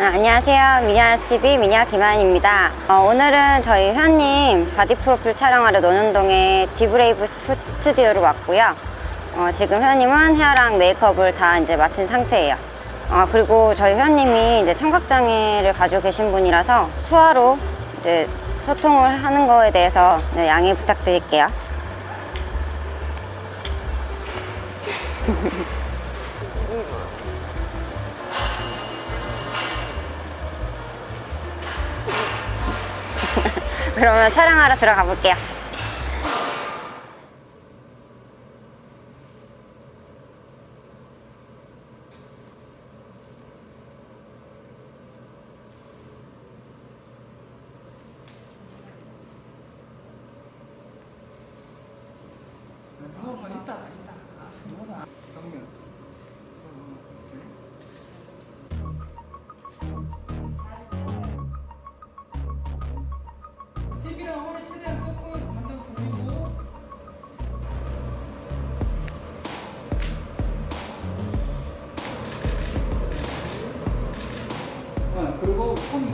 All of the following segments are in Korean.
아, 안녕하세요. 미니아스TV 미니아 김하연입니다. 어, 오늘은 저희 회원님 바디 프로필 촬영하러 논현동의 디브레이브 스튜디오로 왔고요. 어, 지금 회원님은 헤어랑 메이크업을 다 이제 마친 상태예요. 어, 그리고 저희 회원님이 이제 청각장애를 가지고 계신 분이라서 수화로 이제 소통을 하는 거에 대해서 네, 양해 부탁드릴게요. 그러면 촬영하러 들어가 볼게요. 힙이랑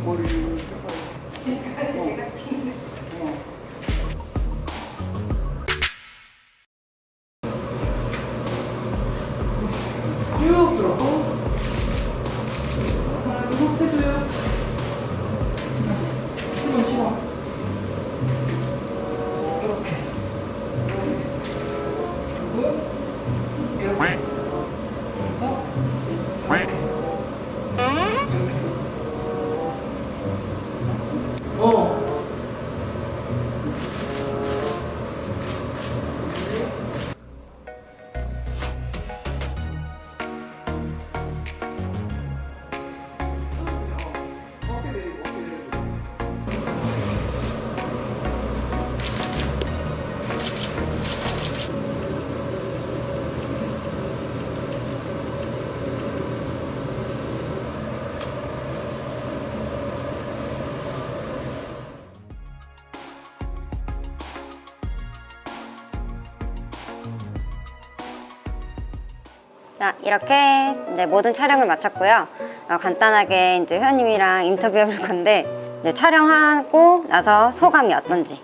머리를 어. 어. 쭉 들어가 자, 이렇게 이제 모든 촬영을 마쳤고요. 어, 간단하게 이제 회원님이랑 인터뷰 해볼 건데, 이제 촬영하고 나서 소감이 어떤지.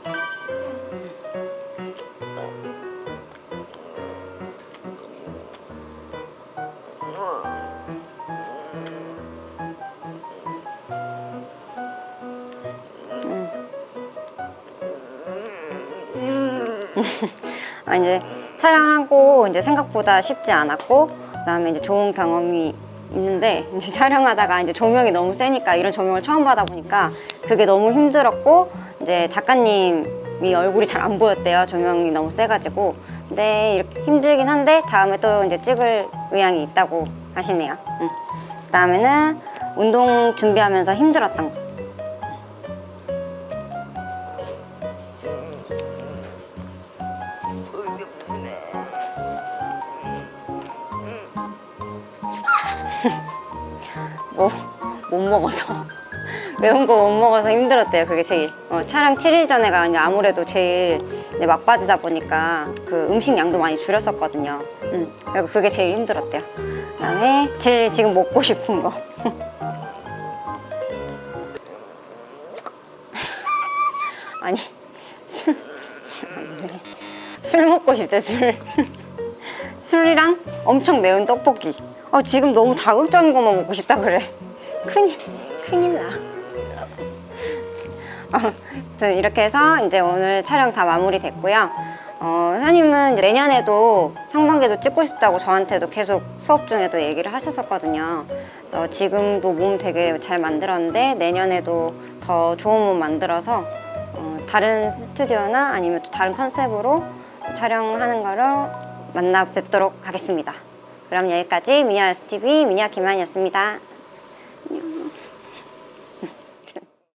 아, 이제 촬영하고 이제 생각보다 쉽지 않았고 그다음에 이제 좋은 경험이 있는데 이제 촬영하다가 이제 조명이 너무 세니까 이런 조명을 처음 받아 보니까 그게 너무 힘들었고 이제 작가님이 얼굴이 잘 안 보였대요 조명이 너무 세가지고 근데 이렇게 힘들긴 한데 다음에 또 이제 찍을 의향이 있다고 하시네요. 응. 그다음에는 운동 준비하면서 힘들었던 거. 뭐, 못 먹어서. 매운 거 못 먹어서 힘들었대요 그게 제일. 어, 촬영 7일 전에가 아무래도 제일 막바지다 보니까 그 음식 양도 많이 줄였었거든요. 음, 그리고 그게 제일 힘들었대요. 그 다음에 제일 지금 먹고 싶은 거. 아니 술, 술 먹고 싶대 술 술이랑 엄청 매운 떡볶이. 어, 지금 너무 자극적인 것만 먹고 싶다 그래. 큰일, 큰일 나. 어, 이렇게 해서 이제 오늘 촬영 다 마무리 됐고요. 어, 현님은 내년에도 상반기도 찍고 싶다고 저한테도 계속 수업 중에도 얘기를 하셨었거든요. 그래서 지금도 몸 되게 잘 만들었는데 내년에도 더 좋은 몸 만들어서 어, 다른 스튜디오나 아니면 또 다른 컨셉으로 촬영하는 거를 만나 뵙도록 하겠습니다. 그럼 여기까지 미니아스 TV 미니아 김한이었습니다.